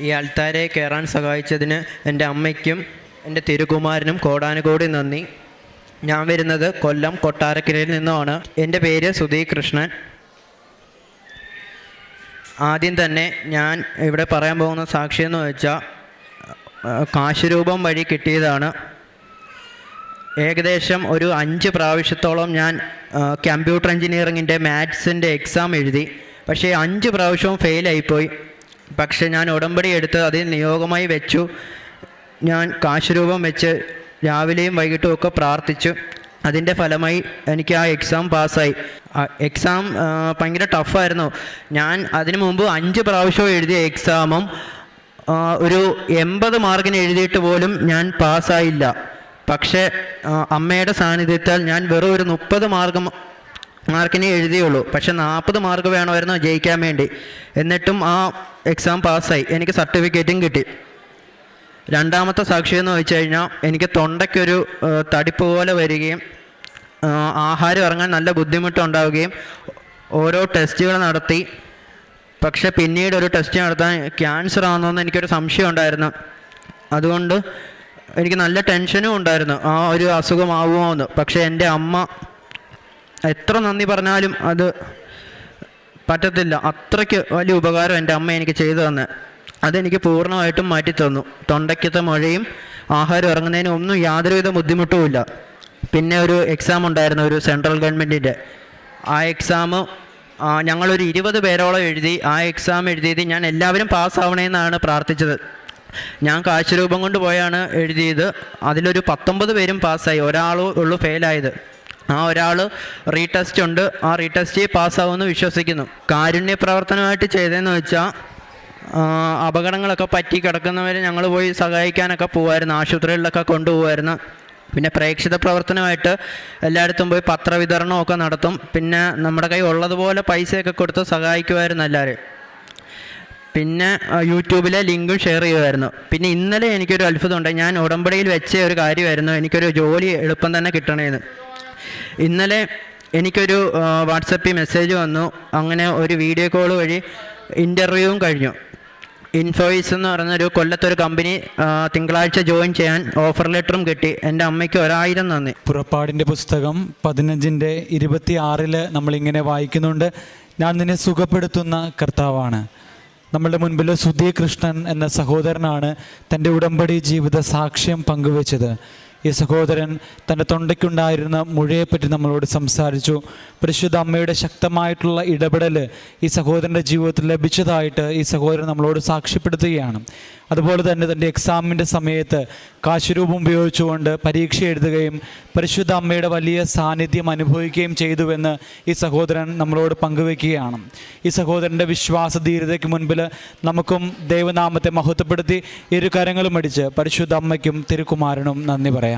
ഈ അൾത്താരെ കയറാൻ സഹായിച്ചതിന് എന്റെ അമ്മയ്ക്കും എന്റെ തിരുകുമാരനും കോടാനുകോടി നന്ദി. ഞാൻ വരുന്നത് കൊല്ലം കൊട്ടാരക്കരയിൽ നിന്നുമാണ്. എന്റെ പേര് സുധീ കൃഷ്ണൻ ആദ്യം തന്നെ ഞാൻ ഇവിടെ പറയാൻ പോകുന്ന സാക്ഷി എന്ന് വെച്ചാൽ കാശുരൂപം വഴി കിട്ടിയതാണ്. ഏകദേശം ഒരു അഞ്ച് പ്രാവശ്യത്തോളം ഞാൻ കമ്പ്യൂട്ടർ എഞ്ചിനീയറിങ്ങിന്റെ മാത്സിന്റെ എക്സാം എഴുതി. പക്ഷേ അഞ്ച് പ്രാവശ്യവും ഫെയിലായിപ്പോയി. പക്ഷേ ഞാൻ ഉടമ്പടി എടുത്ത് അതിൽ നിയോഗമായി വെച്ചു. ഞാൻ കാശുരൂപം വെച്ച് രാവിലെയും വൈകിട്ടും ഒക്കെ പ്രാർത്ഥിച്ചു. അതിന്റെ ഫലമായി എനിക്ക് ആ എക്സാം പാസ്സായി. എക്സാം ഭയങ്കര ടഫായിരുന്നു ഞാൻ അതിനു മുമ്പ് അഞ്ച് പ്രാവശ്യം എഴുതിയ എക്സാമും ഒരു എൺപത് മാർക്കിന് എഴുതിയിട്ട് പോലും ഞാൻ പാസ്സായില്ല. പക്ഷേ അമ്മയുടെ സാന്നിധ്യത്താൽ ഞാൻ വെറും ഒരു മുപ്പത് മാർക്ക് മാർക്കിനെ എഴുതിയുള്ളൂ. പക്ഷെ നാൽപ്പത് മാർക്ക് വേണമായിരുന്നു ജയിക്കാൻ വേണ്ടി. എന്നിട്ടും ആ എക്സാം പാസ്സായി. എനിക്ക് സർട്ടിഫിക്കറ്റും കിട്ടി. രണ്ടാമത്തെ സാക്ഷി എന്ന് വെച്ച് കഴിഞ്ഞാൽ എനിക്ക് തൊണ്ടയ്ക്കൊരു തടിപ്പ് പോലെ വരികയും ആഹാരം ഇറങ്ങാൻ നല്ല ബുദ്ധിമുട്ടുണ്ടാവുകയും ഓരോ ടെസ്റ്റുകൾ നടത്തി. പക്ഷെ പിന്നീട് ഒരു ടെസ്റ്റ് നടത്താൻ ക്യാൻസർ ആണെന്ന് എനിക്കൊരു സംശയം ഉണ്ടായിരുന്നു. അതുകൊണ്ട് എനിക്ക് നല്ല ടെൻഷനും ഉണ്ടായിരുന്നു. ആ ഒരു അസുഖമാവുമോ എന്ന്. പക്ഷേ എന്റെ അമ്മ എത്ര നന്ദി പറഞ്ഞാലും അത് പറ്റത്തില്ല. അത്രയ്ക്ക് വലിയ ഉപകാരം എന്റെ അമ്മ എനിക്ക് ചെയ്തു തന്നെ. അതെനിക്ക് പൂർണമായിട്ടും മാറ്റി തന്നു. തൊണ്ടയ്ക്കത്തെ മഴയും ആഹാരം ഇറങ്ങുന്നതിനും ഒന്നും യാതൊരുവിധ ബുദ്ധിമുട്ടുമില്ല പിന്നെ ഒരു എക്സാം ഉണ്ടായിരുന്നു ഒരു സെൻട്രൽ ഗവൺമെന്റിന്റെ ആ എക്സാം ഞങ്ങളൊരു ഇരുപത് പേരോളം എഴുതി ആ എക്സാം എഴുതിയത് ഞാൻ എല്ലാവരും പാസ്സാവണമെന്നാണ് പ്രാർത്ഥിച്ചത്. ഞാൻ കാശുരൂപം കൊണ്ട് പോയാണ് എഴുതിയത്. അതിലൊരു പത്തൊമ്പത് പേരും പാസ്സായി. ഒരാളും ഉള്ളു ഫെയിലായത് ആ ഒരാൾ റീടെസ്റ്റ് ഉണ്ട്. ആ റീടെസ്റ്റ് പാസ്സാവുമെന്ന് വിശ്വസിക്കുന്നു. കാരുണ്യ പ്രവർത്തനമായിട്ട് ചെയ്തതെന്ന് വെച്ചാൽ അപകടങ്ങളൊക്കെ പറ്റി കിടക്കുന്നവരെ ഞങ്ങൾ പോയി സഹായിക്കാനൊക്കെ പോകുമായിരുന്നു ആശുപത്രികളിലൊക്കെ കൊണ്ടുപോകുമായിരുന്നു പിന്നെ പ്രേക്ഷിത പ്രവർത്തനമായിട്ട് എല്ലായിടത്തും പോയി പത്രവിതരണമൊക്കെ നടത്തും. പിന്നെ നമ്മുടെ കൈ ഉള്ളതുപോലെ പൈസയൊക്കെ കൊടുത്ത് സഹായിക്കുമായിരുന്നു എല്ലാവരും പിന്നെ യൂട്യൂബിലെ ലിങ്കും ഷെയർ ചെയ്യുമായിരുന്നു പിന്നെ ഇന്നലെ എനിക്കൊരു അത്ഭുതമുണ്ട് ഞാൻ ഉടമ്പടിയിൽ വെച്ച ഒരു കാര്യമായിരുന്നു. എനിക്കൊരു ജോലി എളുപ്പം തന്നെ കിട്ടണേന്ന്. ഇന്നലെ എനിക്കൊരു വാട്സപ്പിൽ മെസ്സേജ് വന്നു. അങ്ങനെ ഒരു വീഡിയോ കോൾ വഴി ഇന്റർവ്യൂവും കഴിഞ്ഞു. ഇൻഫോയിസ് എന്ന് പറഞ്ഞൊരു കൊല്ലത്തൊരു കമ്പനി തിങ്കളാഴ്ച ജോയിൻ ചെയ്യാൻ ഓഫർ ലെറ്ററും കിട്ടി. എന്റെ അമ്മയ്ക്ക് ഒരായിരം നന്ദി. പുറപ്പാടിന്റെ പുസ്തകം പതിനഞ്ചിന്റെ ഇരുപത്തി ആറിൽ നമ്മളിങ്ങനെ വായിക്കുന്നുണ്ട്. ഞാൻ നിന്നെ സുഖപ്പെടുത്തുന്ന കർത്താവാണ്. നമ്മളുടെ മുൻപിൽ സുധീ കൃഷ്ണൻ എന്ന സഹോദരനാണ് തന്റെ ഉടമ്പടി ജീവിത സാക്ഷ്യം പങ്കുവച്ചത്. ഈ സഹോദരൻ തന്റെ തൊണ്ടയ്ക്കുണ്ടായിരുന്ന മുഴയെപ്പറ്റി നമ്മളോട് സംസാരിച്ചു. പരിശുദ്ധ അമ്മയുടെ ശക്തമായിട്ടുള്ള ഇടപെടൽ ഈ സഹോദരന്റെ ജീവിതത്തിൽ ലഭിച്ചതായിട്ട് ഈ സഹോദരൻ നമ്മളോട് സാക്ഷ്യപ്പെടുത്തുകയാണ്. അതുപോലെ തന്നെ തന്റെ എക്സാമിന്റെ സമയത്ത് കാശുരൂപം ഉപയോഗിച്ചുകൊണ്ട് പരീക്ഷ എഴുതുകയും പരിശുദ്ധ അമ്മയുടെ വലിയ സാന്നിധ്യം അനുഭവിക്കുകയും ചെയ്തുവെന്ന് ഈ സഹോദരൻ നമ്മളോട് പങ്കുവെക്കുകയാണ് ഈ സഹോദരന്റെ വിശ്വാസ ധീരതയ്ക്ക് മുൻപിൽ നമുക്കും ദൈവനാമത്തെ മഹത്വപ്പെടുത്തി ഇരു കരങ്ങളും അടിച്ച് പരിശുദ്ധ അമ്മയ്ക്കും തിരുക്കുമാരനും നന്ദി പറയാം.